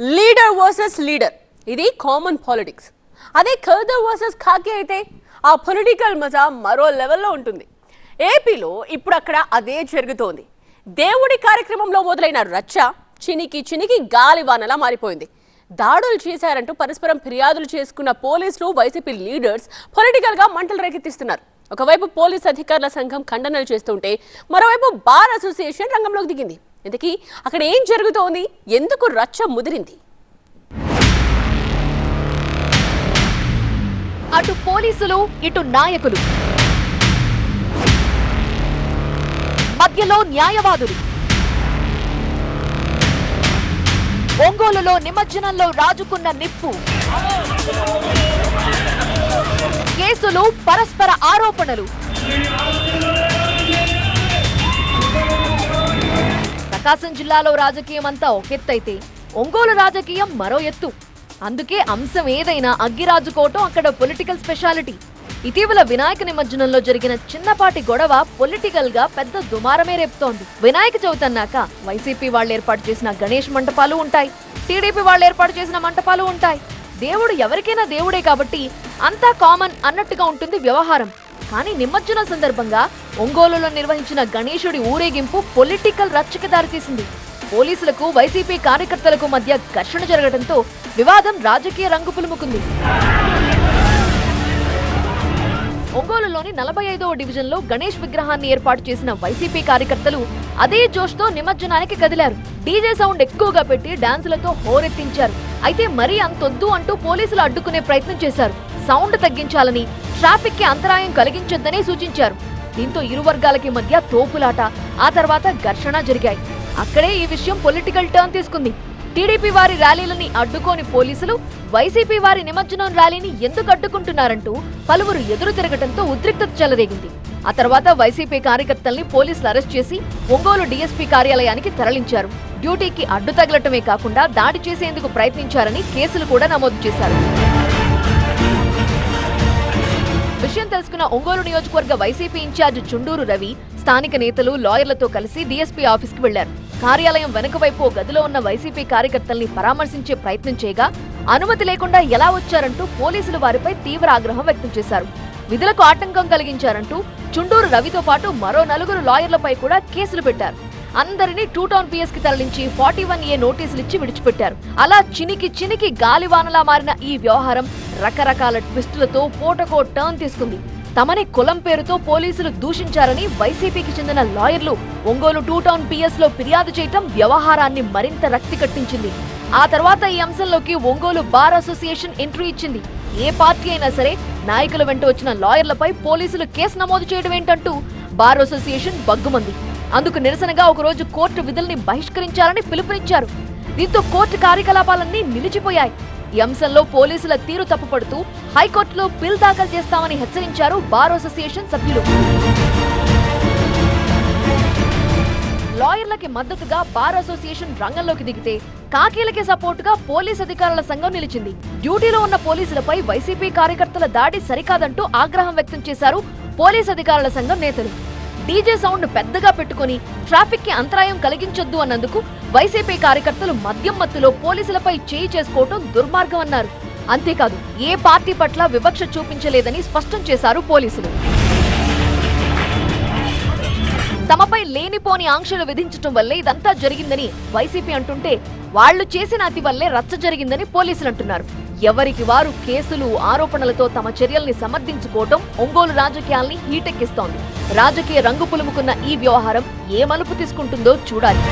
Leader versus leader ఇది common politics అదే ఖర్దర్ వర్సెస్ ఖాకి అయితే ఆ పొలిటికల్ మజా మరో లెవెల్లో ఉంటుంది. ఏపీలో ఇప్పుడు అక్కడ అదే జరుగుతోంది. దేవుడి కార్యక్రమంలో మొదలైన రచ్చ చినికి చినికి గాలివానలా మారిపోయింది. దాడులు చేశారంటూ పరస్పరం ఫిర్యాదులు చేసుకున్న పోలీసులు వైసీపీ లీడర్స్ పొలిటికల్గా మంటలు రేకెత్తిస్తున్నారు. ఒకవైపు పోలీస్ అధికారుల సంఘం ఖండనలు చేస్తుంటే మరోవైపు బార్ అసోసియేషన్ రంగంలోకి దిగింది. ఇంతకీ అక్కడ ఏం జరుగుతోంది? ఎందుకు రచ్చ ముదిరింది? అటు పోలీసులు ఇటు నాయకులు. మధ్యలో న్యాయవాదులు. ఒంగోలులో నిమజ్జనంలో రాజుకున్న నిప్పు. కేసులు పరస్పర ఆరోపణలు. ప్రకాశం జిల్లాలో రాజకీయం అంతా ఒకెత్తైతే ఒంగోలు రాజకీయం మరో ఎత్తు. అందుకే అంశం ఏదైనా అగ్గిరాజుకోవటం అక్కడ పొలిటికల్ స్పెషాలిటీ. ఇటీవల వినాయక నిమజ్జనంలో జరిగిన చిన్నపాటి గొడవ పొలిటికల్గా పెద్ద దుమారమే రేపుతోంది. వినాయక చవితి అన్నాక వైసీపీ వాళ్ళు ఏర్పాటు చేసిన గణేష్ మంటపాలు ఉంటాయి. టీడీపీ వాళ్ళు ఏర్పాటు చేసిన మంటపాలు ఉంటాయి. దేవుడు ఎవరికైనా దేవుడే కాబట్టి అంతా కామన్ అన్నట్టుగా ఉంటుంది వ్యవహారం. కానీ నిమజ్జనం సందర్భంగా ఒంగోలులో నిర్వహించిన గణేశుడి ఊరేగింపు పొలిటికల్ రచ్చకి దారితీసింది. పోలీసులకు వైసీపీ కార్యకర్తలకు మధ్య ఘర్షణ జరగడంతో వివాదం రాజకీయ రంగు పులుముకుంది ఒంగోలులోని నలభై ఐదవ డివిజన్లో గణేష్ విగ్రహాన్ని ఏర్పాటు చేసిన వైసీపీ కార్యకర్తలు అదే జోష్తో నిమజ్జనానికి కదిలారు. డీజే సౌండ్ ఎక్కువగా పెట్టి డాన్సులతో హోరెత్తించారు. అయితే మరీ అంతొద్దు అంటూ పోలీసులు అడ్డుకునే ప్రయత్నం చేశారు. సౌండ్ తగ్గించాలని ట్రాఫిక్కి అంతరాయం కలిగించొద్దని సూచించారు. దీంతో ఇరు వర్గాలకి మధ్య తోపులాట ఆ తర్వాత ఘర్షణ జరిగాయి. అక్కడే ఈ విషయం పొలిటికల్ టర్న్ తీసుకుంది. టీడీపీ వారి ర్యాలీలని అడ్డుకోని పోలీసులు వైసీపీ వారి నిమజ్జనం ర్యాలీని ఎందుకు అడ్డుకుంటున్నారంటూ పలువురు ఎదురు తిరగటంతో ఉద్రిక్తత చెలరేగింది. ఆ తర్వాత వైసీపీ కార్యకర్తల్ని పోలీసులు అరెస్ట్ చేసి ఒంగోలు డీఎస్పీ కార్యాలయానికి తరలించారు. డ్యూటీకి అడ్డు తగలటమే కాకుండా దాడి చేసేందుకు ప్రయత్నించారని కేసులు కూడా నమోదు చేశారు. విషయం తెలుసుకున్న ఒంగోలు నియోజకవర్గ వైసీపీ ఇన్ఛార్జ్ చుండూరు రవి స్థానిక నేతలు లాయర్లతో కలిసి డీఎస్పీ ఆఫీస్కి వెళ్ళారు కార్యాలయం వెనుక వైపు ఓ గదిలో ఉన్న వైసీపీ కార్యకర్తల్ని పరామర్శించే ప్రయత్నం చేయగా అనుమతి లేకుండా ఎలా వచ్చారంటూ పోలీసులు వారిపై తీవ్ర ఆగ్రహం వ్యక్తం చేశారు. విధులకు ఆటంకం కలిగించారంటూ చుండూరు రవితో పాటు మరో నలుగురు లాయర్లపై కూడా కేసులు పెట్టారు. అందరినీ టూ టౌన్ పిఎస్కి తరలించి ఫార్టీ వన్ ఏ నోటీసులు ఇచ్చి విడిచిపెట్టారు. అలా చినికి చినికి గాలివానలా మారిన ఈ వ్యవహారం రకరకాల ట్విస్టులతో పోటకో టర్న్ తీసుకుంది. తమని కులం పేరుతో పోలీసులు దూషించారని వైసీపీకి చెందిన లాయర్లు ఒంగోలు టూ టౌన్ పిఎస్లో ఫిర్యాదు చేయటం వ్యవహారాన్ని మరింత రక్తి కట్టించింది. ఆ తర్వాత ఈ అంశంలోకి ఒంగోలు బార్ అసోసియేషన్ ఎంట్రీ ఇచ్చింది. ఏ పార్టీ అయినా సరే నాయకుల వెంట వచ్చిన లాయర్లపై పోలీసులు కేసు నమోదు చేయడం ఏంటంటూ బార్ అసోసియేషన్ బగ్గుమంది. అందుకు నిరసనగా ఒకరోజు కోర్టు విధుల్ని బహిష్కరించాలని పిలుపునిచ్చారు. దీంతో కోర్టు కార్యకలాపాలన్నీ నిలిచిపోయాయి. ఈ అంశంలో పోలీసుల తీరు తప్పుపడుతూ హైకోర్టులో బిల్ దాఖలు చేస్తామని హెచ్చరించారు బార్ అసోసియేషన్ సభ్యులు. లాయర్లకి మద్దతుగా బార్ అసోసియేషన్ రంగంలోకి దిగితే కాకీలకి సపోర్టుగా పోలీస్ అధికారుల సంఘం నిలిచింది. డ్యూటీలో ఉన్న పోలీసులపై వైసీపీ కార్యకర్తల దాడి సరికాదంటూ ఆగ్రహం వ్యక్తం చేశారు పోలీస్ అధికారుల సంఘం నేతలు. డీజే సౌండ్ పెద్దగా పెట్టుకుని ట్రాఫిక్కి అంతరాయం కలిగించొద్దు అన్నందుకు వైసీపీ కార్యకర్తలు మద్యం మత్తులో పోలీసులపై చేయి చేసుకోవటం దుర్మార్గం అన్నారు. అంతేకాదు ఏ పార్టీ పట్ల వివక్ష చూపించలేదని స్పష్టం చేశారు పోలీసులు. తమపై లేనిపోని ఆంక్షలు విధించటం వల్లే ఇదంతా జరిగిందని వైసీపీ అంటుంటే వాళ్ళు చేసిన అతి వల్లే రచ్చ జరిగిందని పోలీసులు అంటున్నారు. ఎవరికి వారు కేసులు ఆరోపణలతో తమ చర్యల్ని సమర్థించుకోవటం ఒంగోలు రాజకీయాల్ని హీటెక్కిస్తోంది. రాజకీయ రంగు పులుముకున్న ఈ వ్యవహారం ఏ మలుపు తీసుకుంటుందో చూడాలి.